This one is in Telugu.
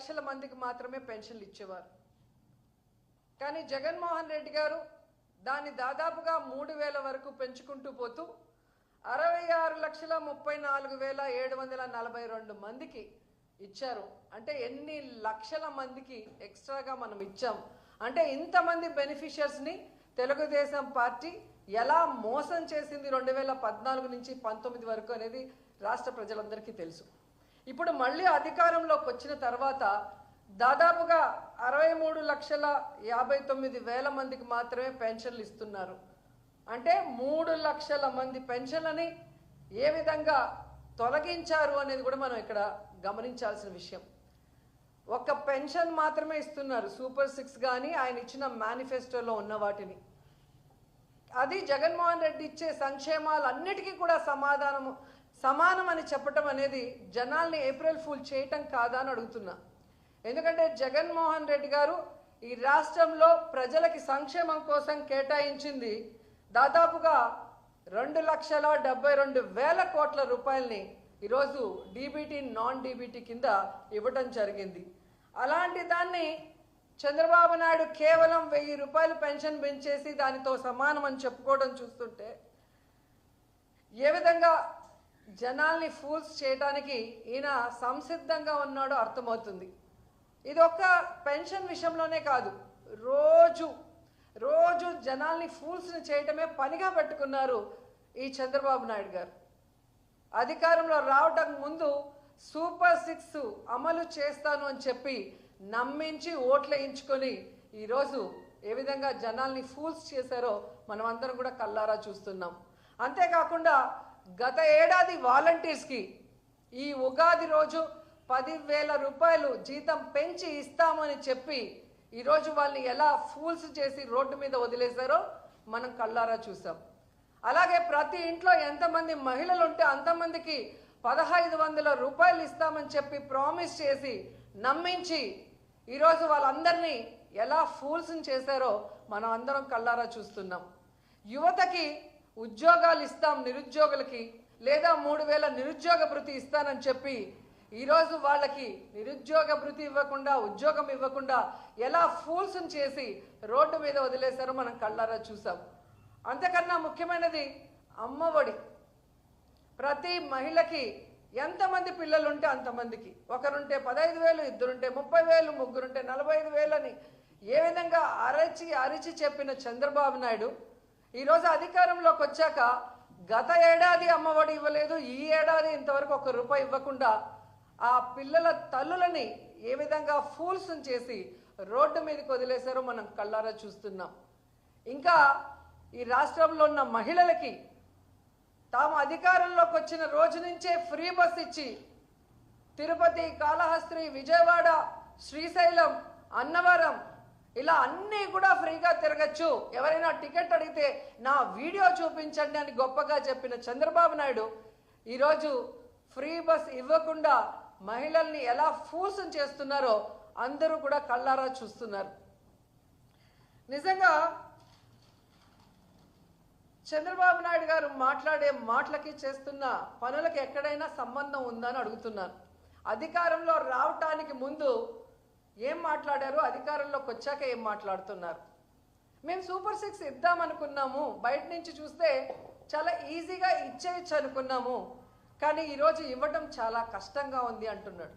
లక్షల మందికి మాత్రమే పెన్షన్లు ఇచ్చేవారు. కానీ జగన్మోహన్ రెడ్డి గారు దాన్ని దాదాపుగా మూడు వేల వరకు పెంచుకుంటూ పోతూ అరవై ఆరు లక్షల ముప్పై నాలుగు వేల ఏడు వందల నలభై రెండు మందికి ఇచ్చారు. అంటే ఎన్ని లక్షల మందికి ఎక్స్ట్రాగా మనం ఇచ్చాం? అంటే ఇంతమంది బెనిఫిషియర్స్ని తెలుగుదేశం పార్టీ ఎలా మోసం చేసింది రెండు వేల పద్నాలుగు నుంచి పంతొమ్మిది వరకు అనేది రాష్ట్ర ప్రజలందరికీ తెలుసు. ఇప్పుడు మళ్ళీ అధికారంలోకి వచ్చిన తర్వాత దాదాపుగా అరవై మూడు లక్షల యాభై తొమ్మిది వేల మందికి మాత్రమే పెన్షన్లు ఇస్తున్నారు. అంటే మూడు లక్షల మంది పెన్షన్లని ఏ విధంగా తొలగించారు అనేది కూడా మనం ఇక్కడ గమనించాల్సిన విషయం. ఒక పెన్షన్ మాత్రమే ఇస్తున్నారు. సూపర్ సిక్స్ కానీ ఆయన ఇచ్చిన మేనిఫెస్టోలో ఉన్న వాటిని. అది జగన్మోహన్ రెడ్డి ఇచ్చే సంక్షేమాలన్నిటికీ కూడా సమాధానము సమానం అని చెప్పటం అనేది జనాల్ని ఏప్రిల్ ఫుల్ చేయటం కాదా అని అడుగుతున్నా. ఎందుకంటే జగన్మోహన్ రెడ్డి గారు ఈ రాష్ట్రంలో ప్రజలకి సంక్షేమం కోసం కేటాయించింది దాదాపుగా రెండు లక్షల డెబ్బై రెండు వేల కోట్ల రూపాయల్ని ఈరోజు డీబీటీ నాన్ డీబీటీ కింద ఇవ్వటం జరిగింది. అలాంటి దాన్ని చంద్రబాబు నాయుడు కేవలం వెయ్యి రూపాయలు పెన్షన్ పెంచేసి దానితో సమానం అని చెప్పుకోవడం చూస్తుంటే ఏ విధంగా జనాల్ని ఫూల్స్ చేయడానికి ఈయన సంసిద్ధంగా ఉన్నాడో అర్థమవుతుంది. ఇది ఒక పెన్షన్ విషయంలోనే కాదు. రోజు రోజు జనాల్ని ఫూల్స్ని చేయటమే పనిగా పెట్టుకున్నారు ఈ చంద్రబాబు నాయుడు గారు. అధికారంలో రావటం ముందు సూపర్ సిక్స్ అమలు చేస్తాను అని చెప్పి నమ్మించి ఓట్లు వేయించుకొని ఈరోజు ఏ విధంగా జనాల్ని ఫూల్స్ చేశారో మనం అందరం కూడా కల్లారా చూస్తున్నాం. అంతేకాకుండా గత ఏడాది వాలంటీర్స్కి ఈ ఉగాది రోజు పదివేల రూపాయలు జీతం పెంచి ఇస్తామని చెప్పి ఈరోజు వాళ్ళని ఎలా ఫూల్స్ చేసి రోడ్డు మీద వదిలేశారో మనం కళ్ళారా చూసాం అలాగే ప్రతి ఇంట్లో ఎంతమంది మహిళలు ఉంటే అంతమందికి పదహైదు వందల రూపాయలు ఇస్తామని చెప్పి ప్రామిస్ చేసి నమ్మించి ఈరోజు వాళ్ళందరినీ ఎలా ఫూల్స్ చేశారో మనం అందరం కళ్ళారా చూస్తున్నాం. యువతకి ఉద్యోగాలు ఇస్తాం నిరుద్యోగులకి లేదా మూడు వేల నిరుద్యోగ భృతి ఇస్తానని చెప్పి ఈరోజు వాళ్ళకి నిరుద్యోగ భృతి ఇవ్వకుండా ఉద్యోగం ఇవ్వకుండా ఎలా ఫూల్స్ని చేసి రోడ్డు మీద వదిలేశారో మనం కళ్ళారా చూసాం. అంతకన్నా ముఖ్యమైనది అమ్మఒడి ప్రతి మహిళకి ఎంతమంది పిల్లలు ఉంటే అంతమందికి. ఒకరుంటే పదహైదు వేలు ఇద్దరుంటే ముప్పై వేలు ముగ్గురుంటే నలభై ఐదు వేలని ఏ విధంగా అరచి అరిచి చెప్పిన చంద్రబాబు నాయుడు ఈరోజు అధికారంలోకి వచ్చాక గత ఏడాది అమ్మఒడి ఇవ్వలేదు ఈ ఏడాది ఇంతవరకు ఒక రూపాయి ఇవ్వకుండా ఆ పిల్లల తల్లులని ఏ విధంగా ఫూల్స్ చేసి రోడ్డు మీదకి వదిలేశారో మనం కళ్ళారా చూస్తున్నాం. ఇంకా ఈ రాష్ట్రంలో ఉన్న మహిళలకి తాము అధికారంలోకి వచ్చిన రోజు నుంచే ఫ్రీ బస్ ఇచ్చి తిరుపతి కాళహస్త్రి విజయవాడ శ్రీశైలం అన్నవరం ఇలా అన్నీ కూడా ఫ్రీగా తిరగచ్చు. ఎవరైనా టికెట్ అడిగితే నా వీడియో చూపించండి అని గొప్పగా చెప్పిన చంద్రబాబు నాయుడు ఈరోజు ఫ్రీ బస్ ఇవ్వకుండా మహిళల్ని ఎలా ఫూసం చేస్తున్నారో అందరూ కూడా కళ్ళారా చూస్తున్నారు. నిజంగా చంద్రబాబు నాయుడు గారు మాట్లాడే మాటలకి చేస్తున్న పనులకి ఎక్కడైనా సంబంధం ఉందని అడుగుతున్నాను. అధికారంలో రావటానికి ముందు ఏం మాట్లాడారు? అధికారంలోకి వచ్చాక ఏం మాట్లాడుతున్నారు? మేము సూపర్ సిక్స్ ఇద్దామనుకున్నాము. బయట నుంచి చూస్తే చాలా ఈజీగా ఇచ్చేయచ్చు అనుకున్నాము. కానీ ఈరోజు ఇవ్వటం చాలా కష్టంగా ఉంది అంటున్నాడు.